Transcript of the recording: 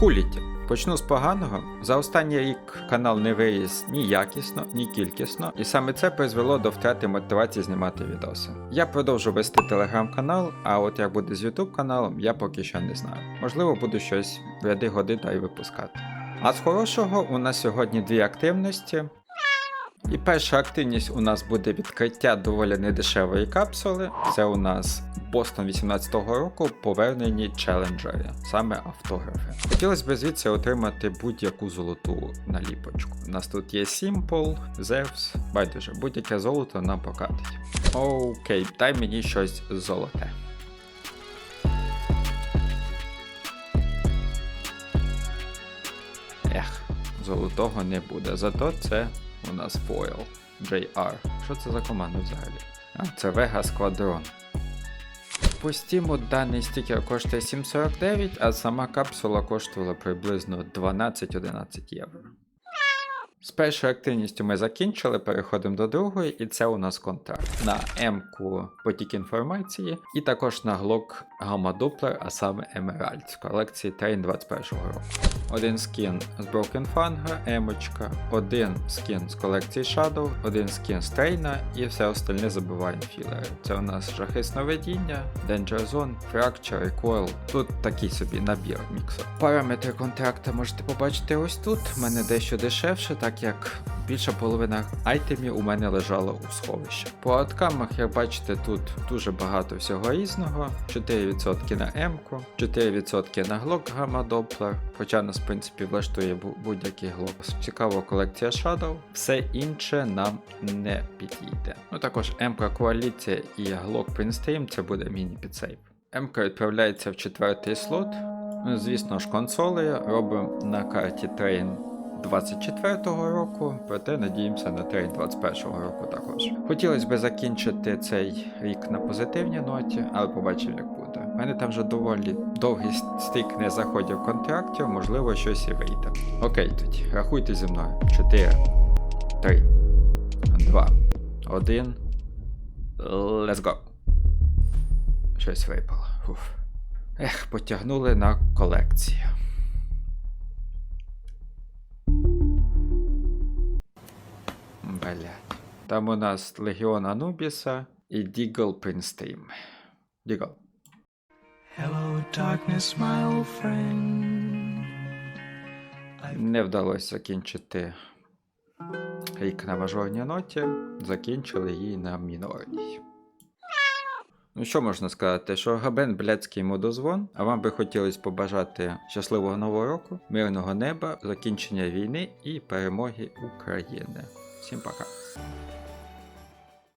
Куліті. Почну з поганого. За останній рік канал не виріс ні якісно, ні кількісно, і саме це призвело до втрати мотивації знімати відоси. Я продовжу вести телеграм-канал, а от як буде з ютуб каналом, я поки що не знаю. Можливо, буду щось в ряди годин та й випускати. А з хорошого у нас сьогодні дві активності. І перша активність у нас буде відкриття доволі недешевої капсули. Це у нас Бостон 18-го року повернені челенджери, саме автографи. Хотілося б звідси отримати будь-яку золоту наліпочку. У нас тут є Simple, Zeus, байдуже, будь-яке золото нам покатить. Окей, дай мені щось золоте. Ех, золотого не буде. Зато це у нас Foil JR. Що це за команда взагалі? А, це Vega Squadron. По Steam даний стікер коштує 7,49, а сама капсула коштувала приблизно 12-11 євро. З першою активністю ми закінчили, переходимо до другої, і це у нас контракт. На М-ку потік інформації, і також на глок Gamma Doppler, а саме Emerald з колекції Train 21 року. Один скін з Broken Fanga, емочка, один скін з колекції Shadow, один скін з Трейна і все остальне забиваємо філери. Це у нас жахи сновидіння, Danger Zone, Fracture, Recoil. Тут такий собі набір міксу. Параметри контракта можете побачити ось тут. У мене дещо дешевше, так як більша половина айтемів у мене лежала у сховищі. По откамах, як бачите, тут дуже багато всього різного. 4% на М-ку, 4% на глок Gamma Doppler, хоча нас, в принципі, влаштує будь-який глок. Цікава колекція Shadow. Все інше нам не підійде. Ну також М-ка коаліція і глок Prince це буде міні-підсейв. М-ка відправляється в четвертий слот. Ну, звісно ж, консоли робимо на карті Train 24-го року, проте надіємося на трейд 21-го року також. Хотілося б закінчити цей рік на позитивній ноті, але побачимо, як буде. У мене там вже доволі довгий стик не заходів контрактів, можливо, щось і вийде. Окей, тоді, рахуйте зі мною. 4, 3, 2, 1. Let's go. Щось випало. Уф. Ех, потягнули на колекцію. Блять. Там у нас Легіон Анубіса і Дігл Принстейм. Дігл. Hello, darkness, my old friend. Не вдалося закінчити рік на мажорній ноті. Закінчили її на мінорній. Ну що можна сказати, що Габен блядський мудозвон, а вам би хотілося побажати щасливого нового року, мирного неба, закінчення війни і перемоги України. Всім пока.